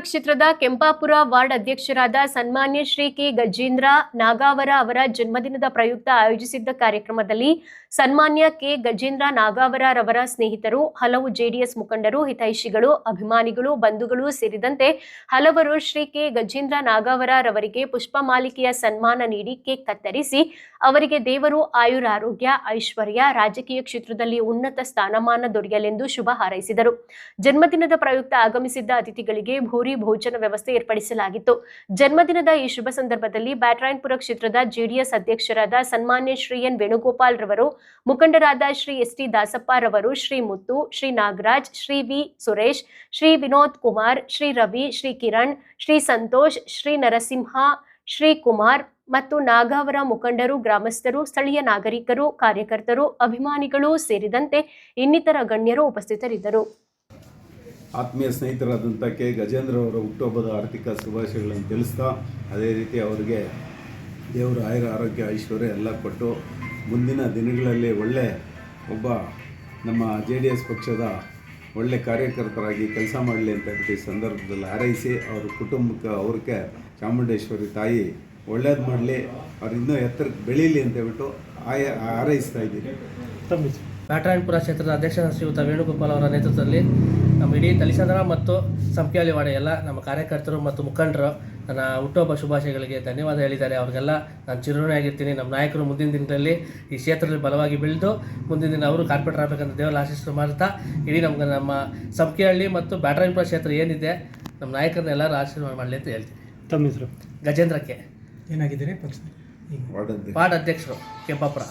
ಕ್ಷೇತ್ರದ ಕೆಂಪಾಪುರ ವಾರ್ಡ್ ಅಧ್ಯಕ್ಷರಾದ ಸನ್ಮಾನ್ಯ ಶ್ರೀ ಕೆ ಗಜೇಂದ್ರ ನಾಗಾವರ ಅವರ ಜನ್ಮದಿನದ ಪ್ರಯುಕ್ತ ಆಯೋಜಿಸಿದ್ದ ಕಾರ್ಯಕ್ರಮದಲ್ಲಿ ಸನ್ಮಾನ್ಯ ಕೆ ಗಜೇಂದ್ರ ನಾಗಾವರ ರವರ ಸ್ನೇಹಿತರು, ಹಲವು ಜೆಡಿಎಸ್ ಮುಖಂಡರು, ಹಿತೈಷಿಗಳು, ಅಭಿಮಾನಿಗಳು, ಬಂಧುಗಳು ಸೇರಿದಂತೆ ಹಲವರು ಶ್ರೀ ಕೆ ಗಜೇಂದ್ರ ನಾಗಾವರ ರವರಿಗೆ ಪುಷ್ಪಮಾಲಿಕೆಯ ಸನ್ಮಾನ ನೀಡಿ ಕೇಕ್ ಕತ್ತರಿಸಿ, ಅವರಿಗೆ ದೇವರು ಆಯುರಾರೋಗ್ಯ ಐಶ್ವರ್ಯ, ರಾಜಕೀಯ ಕ್ಷೇತ್ರದಲ್ಲಿ ಉನ್ನತ ಸ್ಥಾನಮಾನ ದೊರೆಯಲೆಂದು ಶುಭ ಹಾರೈಸಿದರು. ಜನ್ಮದಿನದ ಪ್ರಯುಕ್ತ ಆಗಮಿಸಿದ್ದ ಅತಿಥಿಗಳಿಗೆ ಭೂರಿ ಭೋಜನ ವ್ಯವಸ್ಥೆ ಏರ್ಪಡಿಸಲಾಗಿತ್ತು. ಜನ್ಮದಿನದ ಈ ಶುಭ ಸಂದರ್ಭದಲ್ಲಿ ಬ್ಯಾಟ್ರಾಯನ್ಪುರ ಕ್ಷೇತ್ರದ ಜೆಡಿಎಸ್ ಅಧ್ಯಕ್ಷರಾದ ಸನ್ಮಾನ್ಯ ಶ್ರೀ ಎನ್ ವೇಣುಗೋಪಾಲ್ ರವರು, ಮುಖಂಡರಾದ ಶ್ರೀ ಎಸ್ ಟಿ ದಾಸಪ್ಪ ರವರು, ಶ್ರೀ ಮುತ್ತು, ಶ್ರೀ ನಾಗರಾಜ್, ಶ್ರೀ ವಿ ಸುರೇಶ್, ಶ್ರೀ ವಿನೋದ್ ಕುಮಾರ್, ಶ್ರೀ ರವಿ, ಶ್ರೀ ಕಿರಣ್, ಶ್ರೀ ಸಂತೋಷ್, ಶ್ರೀ ನರಸಿಂಹ, ಶ್ರೀ ಕುಮಾರ್ ಮತ್ತು ನಾಗಾವರ ಮುಖಂಡರು, ಗ್ರಾಮಸ್ಥರು, ಸ್ಥಳೀಯ ನಾಗರಿಕರು, ಕಾರ್ಯಕರ್ತರು, ಅಭಿಮಾನಿಗಳು ಸೇರಿದಂತೆ ಇನ್ನಿತರ ಗಣ್ಯರು ಉಪಸ್ಥಿತರಿದ್ದರು. ಆತ್ಮೀಯ ಸ್ನೇಹಿತರಾದಂಥ ಕೆ. ಗಜೇಂದ್ರ ಅವರ ಹುಟ್ಟುಹಬ್ಬದ ಆರ್ಥಿಕ ಶುಭಾಶಯಗಳನ್ನು ತಿಳಿಸ್ತಾ, ಅದೇ ರೀತಿ ಅವರಿಗೆ ದೇವರ ಆಯುರ ಆರೋಗ್ಯ, ಐಶ್ವರ್ಯ ಎಲ್ಲ ಕೊಟ್ಟು ಮುಂದಿನ ದಿನಗಳಲ್ಲಿ ಒಳ್ಳೆ ಒಬ್ಬ ನಮ್ಮ ಜೆ ಡಿ ಎಸ್ ಪಕ್ಷದ ಒಳ್ಳೆ ಕಾರ್ಯಕರ್ತರಾಗಿ ಕೆಲಸ ಮಾಡಲಿ ಅಂತ ಈ ಸಂದರ್ಭದಲ್ಲಿ ಹಾರೈಸಿ, ಅವ್ರ ಕುಟುಂಬಕ್ಕೆ, ಅವ್ರಿಗೆ ಚಾಮುಂಡೇಶ್ವರಿ ತಾಯಿ ಒಳ್ಳೇದು ಮಾಡಲಿ, ಅವ್ರು ಇನ್ನೂ ಎತ್ತರಕ್ಕೆ ಬೆಳೀಲಿ ಅಂತ ಹೇಳ್ಬಿಟ್ಟು ಆಯ ಹಾರೈಸ್ತಾ ಇದ್ದೀನಿ. ಬ್ಯಾಟರಾಯಣಪುರ ಕ್ಷೇತ್ರದ ಅಧ್ಯಕ್ಷ ಶ್ರೀಯುತ ವೇಣುಗೋಪಾಲ್ ಅವರ ನೇತೃತ್ವದಲ್ಲಿ ನಮ್ಮ ಇಡೀ ತಲಿಸಂದ್ರ ಮತ್ತು ಸಂಪ್ಯಾಲಿವಾಡ ಎಲ್ಲ ನಮ್ಮ ಕಾರ್ಯಕರ್ತರು ಮತ್ತು ಮುಖಂಡರು ನನ್ನ ಹುಟ್ಟುಹಬ್ಬ ಶುಭಾಶಯಗಳಿಗೆ ಧನ್ಯವಾದ ಹೇಳಿದ್ದಾರೆ. ಅವರಿಗೆಲ್ಲ ನಾನು ಚಿರಋಣಿಯಾಗಿರ್ತೀನಿ ನಮ್ಮ ನಾಯಕರು ಮುಂದಿನ ದಿನಗಳಲ್ಲಿ ಈ ಕ್ಷೇತ್ರದಲ್ಲಿ ಬಲವಾಗಿ ಬೆಳೆದು ಮುಂದಿನ ದಿನ ಅವರು ಕಾರ್ಪೊರೇಟರ್ ಆಗಬೇಕಂತ ದೇವರ ಆಶಿಸ್ತು ಮಾಡ್ತಾ ಇಡೀ ನಮ್ಗೆ ನಮ್ಮ ಸಂಪ್ಯಹಳ್ಳಿ ಮತ್ತು ಬ್ಯಾಟರಾಯಣಪುರ ಕ್ಷೇತ್ರ ಏನಿದೆ ನಮ್ಮ ನಾಯಕರನ್ನ ಎಲ್ಲರೂ ಆಶೀರ್ವಾದ ಮಾಡಲಿ ಅಂತ ಹೇಳ್ತೀನಿ. ತಮ್ಮ ಹೆಸರು? ಗಜೇಂದ್ರಕ್ಕೆ ಏನಾಗಿದ್ದೀರಿ ವಾರ್ಡ್ ಅಧ್ಯಕ್ಷರು ಕೆಂಪಾಪುರ.